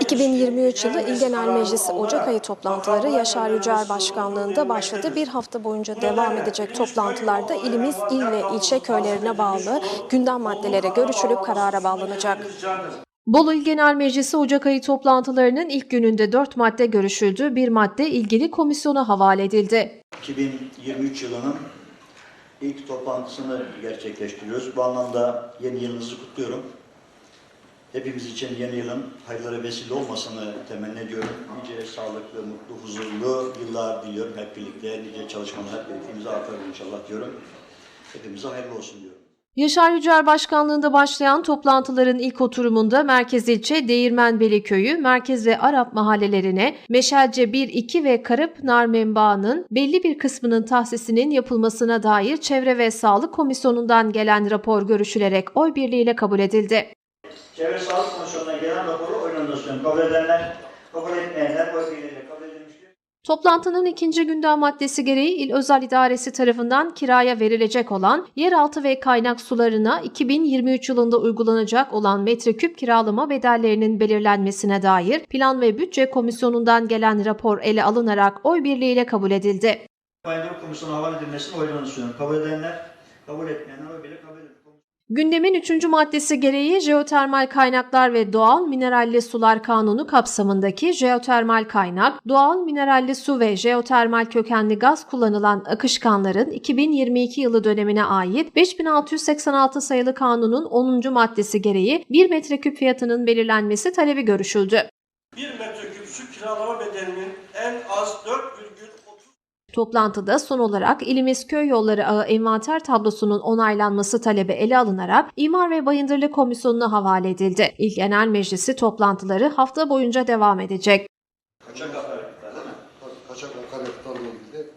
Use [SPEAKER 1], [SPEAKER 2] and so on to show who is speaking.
[SPEAKER 1] 2023 yılı İl Genel Meclisi Ocak ayı toplantıları Yaşar Yücel Başkanlığında başladı. Bir hafta boyunca devam edecek toplantılarda ilimiz il ve ilçe köylerine bağlı gündem maddelere görüşülüp karara bağlanacak. Bolu İl Genel Meclisi Ocak ayı toplantılarının ilk gününde 4 madde görüşüldü. Bir madde ilgili komisyona havale edildi.
[SPEAKER 2] 2023 yılının ilk toplantısını gerçekleştiriyoruz. Bu anlamda yeni yılınızı kutluyorum. Hepimiz için yeni yılın hayırlara vesile olmasını temenni ediyorum. Nice sağlıklı, mutlu, huzurlu yıllar diliyorum hep birlikte. Nice çalışmalar hep birlikte imza inşallah diyorum. Hepimize hayırlı olsun diyorum.
[SPEAKER 1] Yaşar Yücel Başkanlığında başlayan toplantıların ilk oturumunda Merkez İlçe Değirmenbeli Köyü, Merkez ve Arap mahallelerine Meşelce 1, 2 ve Karapınar Menbaı'nın belli bir kısmının tahsisinin yapılmasına dair Çevre ve Sağlık Komisyonu'ndan gelen rapor görüşülerek oy birliğiyle kabul edildi.
[SPEAKER 2] Çevre Sağlık Komisyonu'na gelen raporu oylandı sunuyorum. Kabul edenler, kabul etmeyenler oy birliğiyle kabul edilmiştir.
[SPEAKER 1] Toplantının ikinci gündem maddesi gereği İl Özel İdaresi tarafından kiraya verilecek olan yeraltı ve kaynak sularına 2023 yılında uygulanacak olan metreküp kiralama bedellerinin belirlenmesine dair Plan ve Bütçe Komisyonu'ndan gelen rapor ele alınarak oy birliğiyle kabul edildi.
[SPEAKER 2] Komisyonu'na havale edilmesini sunuyorum. Kabul edenler, kabul etmeyenler oy birliğiyle kabul edilir.
[SPEAKER 1] Gündemin üçüncü maddesi gereği jeotermal kaynaklar ve doğal mineralli sular kanunu kapsamındaki jeotermal kaynak, doğal mineralli su ve jeotermal kökenli gaz kullanılan akışkanların 2022 yılı dönemine ait 5686 sayılı kanunun 10. maddesi gereği 1 metreküp fiyatının belirlenmesi talebi görüşüldü.
[SPEAKER 3] 1 metreküp su kiralama bedelinin en az 4,30
[SPEAKER 1] Toplantıda son olarak ilimiz köy yolları ağı envanter tablosunun onaylanması talebi ele alınarak İmar ve Bayındırlık Komisyonu'na havale edildi. İl Genel Meclisi toplantıları hafta boyunca devam edecek.
[SPEAKER 4] Kaçak akaryakıtlarla ilgili